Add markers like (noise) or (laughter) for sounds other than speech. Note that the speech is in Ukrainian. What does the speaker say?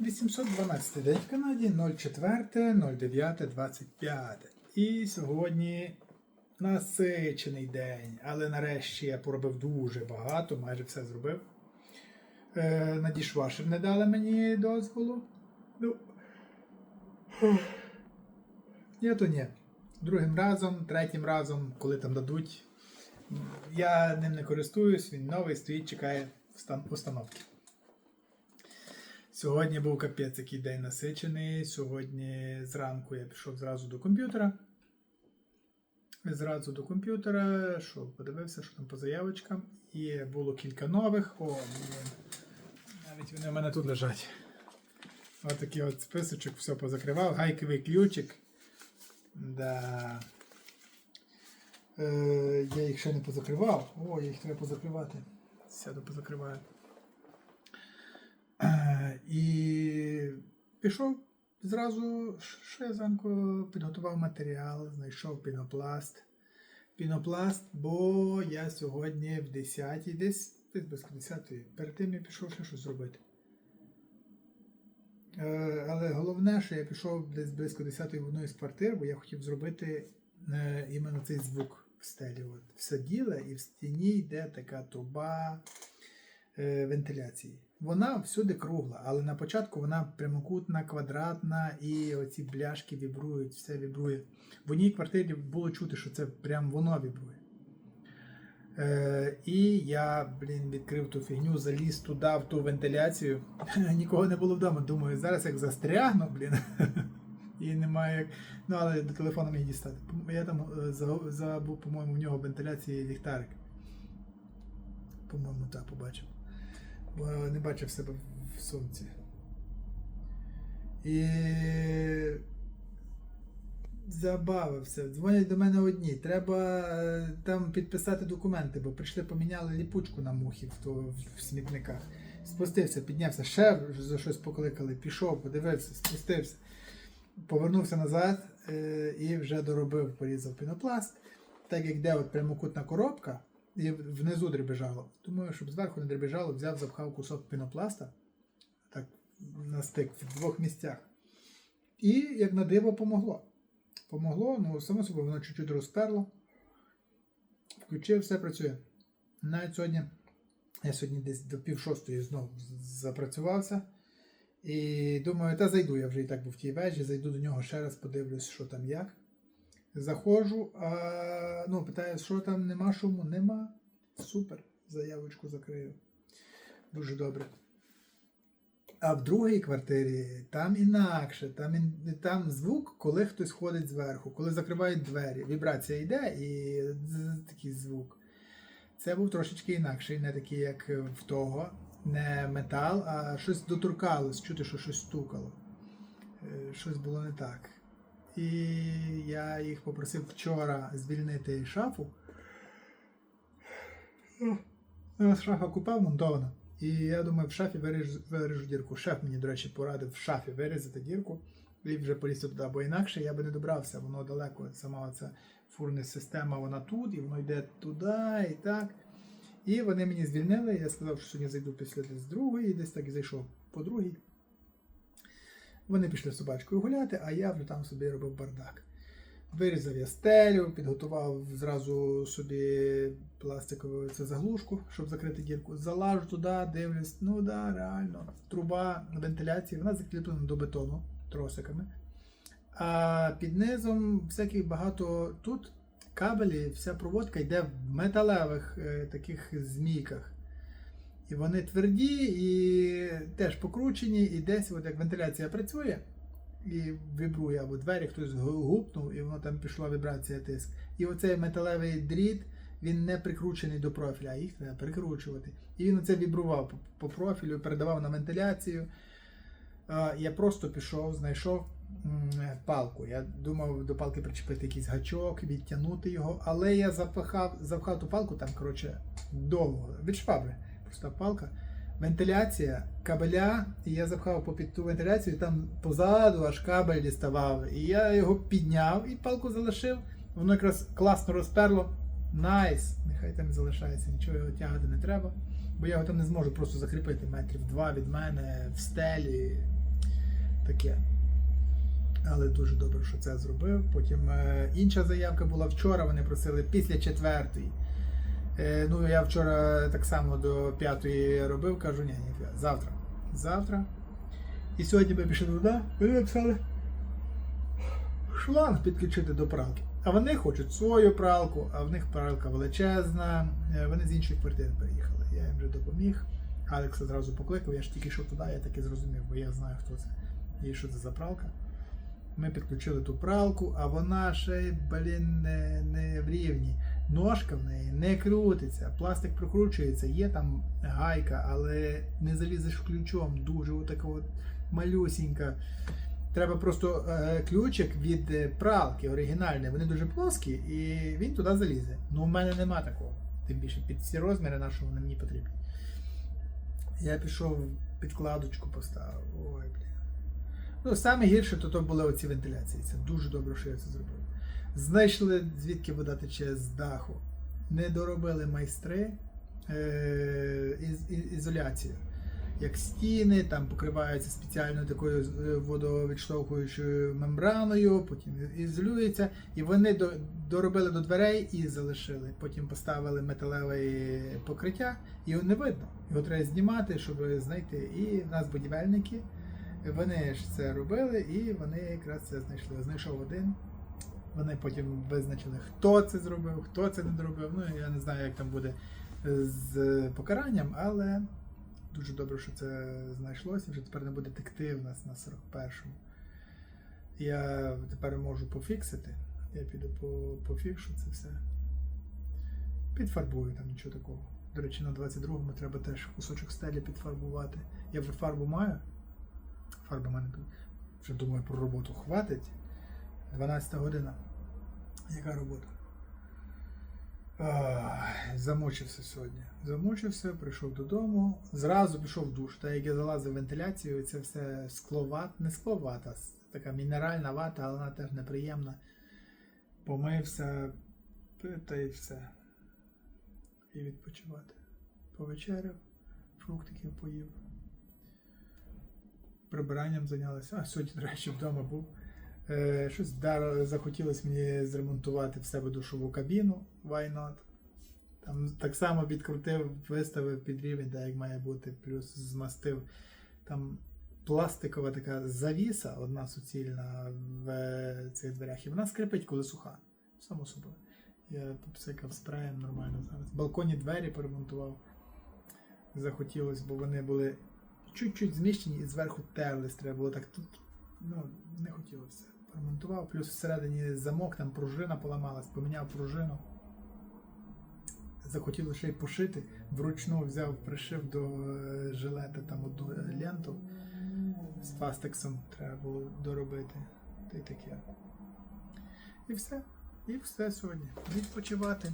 812 день в Канаді 04.09.25. І сьогодні насичений день, але нарешті я поробив дуже багато, майже все зробив. Е, на дішвашер не дали мені дозволу. Ну, ні, то ні. Другим разом, третім разом, коли там дадуть. Я ним не користуюсь, він новий, стоїть, чекає установки. Сьогодні був капець який день насичений. Сьогодні зранку я пішов зразу до комп'ютера. Зразу до комп'ютера, що подивився, що там по заявочкам. І було кілька нових. О. Навіть вони в мене тут лежать. Ось такий от списочок, все позакривав. Гайковий ключик. Да. Е, я їх ще не позакривав. О, їх треба позакривати. Сяду позакриваю. І пішов зразу, я зранку підготував матеріал, знайшов пінопласт. Пінопласт, бо я сьогодні в 10 десь, десь без 10 перед тим я пішов ще щось зробити. Е, Але головне, що я пішов десь близько 10 в одну із квартир, бо я хотів зробити е, іменно цей звук в стелі. От. Все діле, і в стіні йде така труба е, вентиляції. Вона всюди кругла, але на початку вона прямокутна, квадратна, і оці бляшки вібрують, все вібрує. В одній квартирі було чути, що це прям воно вібрує. Е, і я, блін, відкрив ту фігню, заліз туди, в ту вентиляцію. (laughs) Нікого не було вдома. Думаю, зараз як застрягну, блін. (laughs) І немає як. Ну, але до телефону мені дістати. Я там е, забув, по-моєму, в нього вентиляції ліхтарик. По-моєму, так побачив. Не бачив себе в сумці. І забавився. Дзвонять до мене одні. Треба е, там підписати документи, бо прийшли, поміняли ліпучку на мухі в, то, в смітниках. Спустився, піднявся, ще за щось покликали, пішов, подивився, спустився. Повернувся назад е, і вже доробив, порізав пінопласт. Так як де от прямокутна коробка, і внизу дребежало. Думаю, щоб зверху не дребежало, взяв, запхав кусок пінопласта, так на стик в двох місцях. І як на диво помогло. Помогло, ну, само собою, воно чуть-чуть розперло. Включив, все працює. Навіть сьогодні, я сьогодні десь до пів шостої знову запрацювався. І думаю, та зайду, я вже і так був в тій вежі, зайду до нього ще раз, подивлюсь, що там як. Заходжу, а ну, питаю, що там нема шуму? Нема. Супер. Заявочку закрию. Дуже добре. А в другій квартирі там інакше. Там, там звук, коли хтось ходить зверху, коли закривають двері. Вібрація йде і такий звук. Це був трошечки інакший, не такий, як в того. Не метал, а щось доторкалось, чути, що щось стукало. Е, Щось було не так. І я їх попросив вчора звільнити шафу. Ну, Шафа купав монтована. І я думаю, в шафі виріжу, виріжу дірку. Шеф мені, до речі, порадив в шафі вирізати дірку і вже полізти туди, бо інакше я би не добрався, воно далеко. Сама ця фурна система, вона тут, і воно йде туди і так. І вони мені звільнили. Я сказав, що сьогодні зайду після десь другої, і десь так і зайшов по другій. Вони пішли з собачкою гуляти, а я вже там собі робив бардак. Вирізав я стелю, підготував зразу собі пластикову цю заглушку, щоб закрити дірку. Залажу туди, дивлюсь, ну да, реально. Труба вентиляції, вона закріплена до бетону тросиками. А під низом всяких багато тут кабелі, вся проводка йде в металевих е, таких змійках. І вони тверді і теж покручені, і десь, от як вентиляція працює і вібрує, або двері хтось гупнув, і воно там пішла вібрація тиск. І оцей металевий дріт, він не прикручений до профіля, а їх треба прикручувати. І він оце вібрував по, профілю, передавав на вентиляцію. Я просто пішов, знайшов палку. Я думав до палки причепити якийсь гачок, відтягнути його, але я запахав, запхав ту палку там, коротше, довго, від швабри. Просто палка. Вентиляція, кабеля, і я запхав попід ту вентиляцію, і там позаду аж кабель діставав. І я його підняв і палку залишив. Воно якраз класно розперло. Найс! Нехай там залишається, нічого його тягати не треба. Бо я його там не зможу просто закріпити метрів два від мене в стелі. таке. Але дуже добре, що це зробив. Потім е, інша заявка була вчора. Вони просили після четвертої. Е, ну, я вчора так само до п'ятої робив, кажу, ні, ні, завтра. Завтра. І сьогодні ми пішли туди, вони написали шланг підключити до пралки. А вони хочуть свою пралку, а в них пралка величезна. Е, Вони з іншої квартири переїхали. Я їм вже допоміг. Алекса зразу покликав, я ж тільки йшов туди, я так і зрозумів, бо я знаю, хто це і що це за пралка. Ми підключили ту пралку, а вона ще, блін, не, не в рівні. Ножка в неї не крутиться, пластик прокручується, є там гайка, але не залізеш ключом, дуже отака от малюсінька. Треба просто е, ключик від е, пралки оригінальний, вони дуже плоскі, і він туди залізе. Ну, у мене нема такого. Тим більше під ці розміри, на що вони мені потрібні. Я пішов підкладочку поставив. Ой, блін. Ну, саме гірше то, то були оці вентиляції. Це дуже добре, що я це зробив. Знайшли, звідки вода тече з даху. Не доробили майстри е, із, із, ізоляцію. Як стіни, там покриваються спеціальною такою е, водовідштовхуючою мембраною, потім ізолюється. І вони до, доробили до дверей і залишили. Потім поставили металеве покриття, і не видно. Його треба знімати, щоб знайти. І в нас будівельники. Вони ж це робили, і вони якраз це знайшли. Знайшов один. Вони потім визначили, хто це зробив, хто це не зробив. Ну, я не знаю, як там буде з покаранням, але дуже добре, що це знайшлося. Вже тепер не буде текти в нас на 41-му. Я тепер можу пофіксити. Я піду по, пофікшу це все. Підфарбую там нічого такого. До речі, на 22-му треба теж кусочок стелі підфарбувати. Я вже фарбу маю. Фарба в мене тут. Вже думаю про роботу хватить. 12 година. Яка робота? Ах, замучився сьогодні. Замучився, прийшов додому, зразу пішов в душ. Та як я залазив вентиляцію, це все скловат, не скловата, така мінеральна вата, але вона теж неприємна. Помився, та й все. І відпочивати. Повечеряв, фруктиків поїв. Прибиранням зайнялися. А сьогодні, до речі, вдома був. Е, щось захотілося мені зремонтувати в себе душову кабіну. Why not? Там так само відкрутив, виставив під рівень, так як має бути, плюс змастив там пластикова така завіса, одна суцільна в е, цих дверях, і вона скрипить, коли суха. Само собою. Я попсикав спреєм нормально зараз. Балконні двері поремонтував. Захотілося, бо вони були чуть-чуть зміщені і зверху терлись. Треба було так тут. Ну, не хотілося. Поремонтував, плюс всередині замок, там пружина поламалась, поміняв пружину. Захотіло ще й пошити. Вручну взяв, пришив до е, жилета там одну ленту з фастексом треба було доробити. Та й таке. І все. І все сьогодні. Відпочивати.